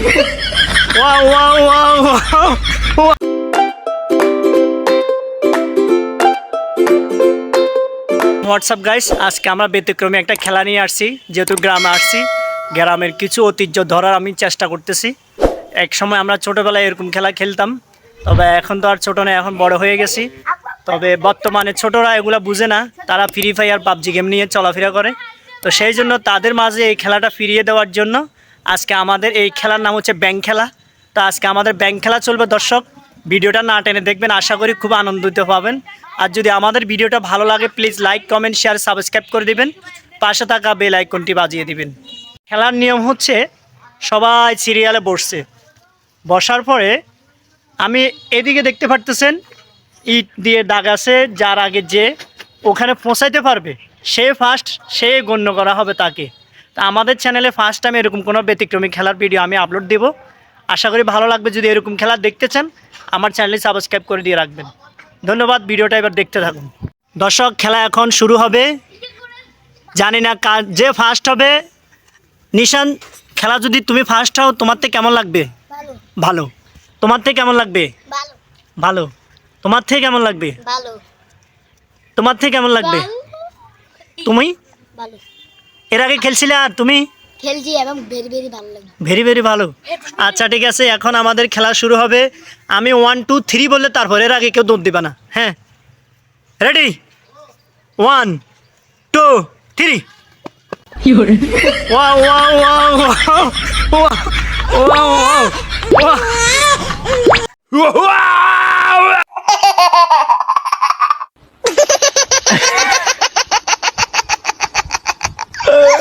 Wow wow wow what's up guys আজকে আমরা ব্যতিক্রমী একটা খেলা নিয়ে আসছি, যেহেতু গ্রামে আসছি, গ্রামের কিছু ঐতিহ্য ধরার আমি চেষ্টা করতেছি। এক সময় আমরা ছোটোবেলায় এরকম খেলা খেলতাম, তবে এখন তো আর ছোটো নয়, এখন বড় হয়ে গেছি। তবে বর্তমানে ছোটরা এগুলো বুঝে না, তারা ফ্রি ফায়ার পাবজি গেম নিয়ে চলাফেরা করে। তো সেই জন্য তাদের মাঝে এই খেলাটা ফিরিয়ে দেওয়ার জন্য আজকে আমাদের এই খেলার নাম হচ্ছে ব্যাংক খেলা। তো আজকে আমাদের ব্যাংক খেলা চলবে দর্শক, ভিডিওটা না টেনে দেখবেন, আশা করি খুব আনন্দিত পাবেন আর যদি আমাদের ভিডিওটা ভালো লাগে please like comment share subscribe করে দিবেন। পাশে থাকা বেল আইকনটি বাজিয়ে দিবেন। খেলার নিয়ম হচ্ছে, সবাই সিরিয়ালে বসছে। বসার পরে আমি এদিকে দেখতে পারতেছেন, ইট দিয়ে দাগ আছে, যার আগে যে ওখানে পৌঁছাইতে পারবে, সে ফার্স্ট সে গণ্য করা হবে তাকে। তা আমাদের চ্যানেলে ফার্স্ট টাইম এরকম কোনো ব্যতিক্রমী খেলার ভিডিও আমি আপলোড দেব। আশা করি ভালো লাগবে যদি এরকম খেলা দেখতে চান আমার চ্যানেলে সাবস্ক্রাইব করে দিয়ে রাখবেন। ধন্যবাদ ভিডিওটা এবার দেখতে থাকুন। দর্শক খেলা এখন শুরু হবে। জানি না কার যে ফার্স্ট হবে। নিশান খেলা যদি তুমি ফার্স্ট হও তোমার থেকে কেমন লাগবে? ভালো। তোমার থেকে কেমন লাগবে? ভালো। ভালো। তোমার থেকে কেমন লাগবে? তোমার থেকে কেমন লাগবে? তুমি? ভালো। এর আগে খেলছিলে আর তুমি? খেলছি এবং ভেরি ভেরি ভালো লাগে ভেরি ভেরি ভালো। আচ্ছা ঠিক আছে এখন আমাদের খেলা শুরু হবে। আমি ওয়ান টু থ্রি বললে তারপরে এর আগে কেউ দৌড় দিবা না। হ্যাঁ? Ready one two three wow wow wow wow wow wow wow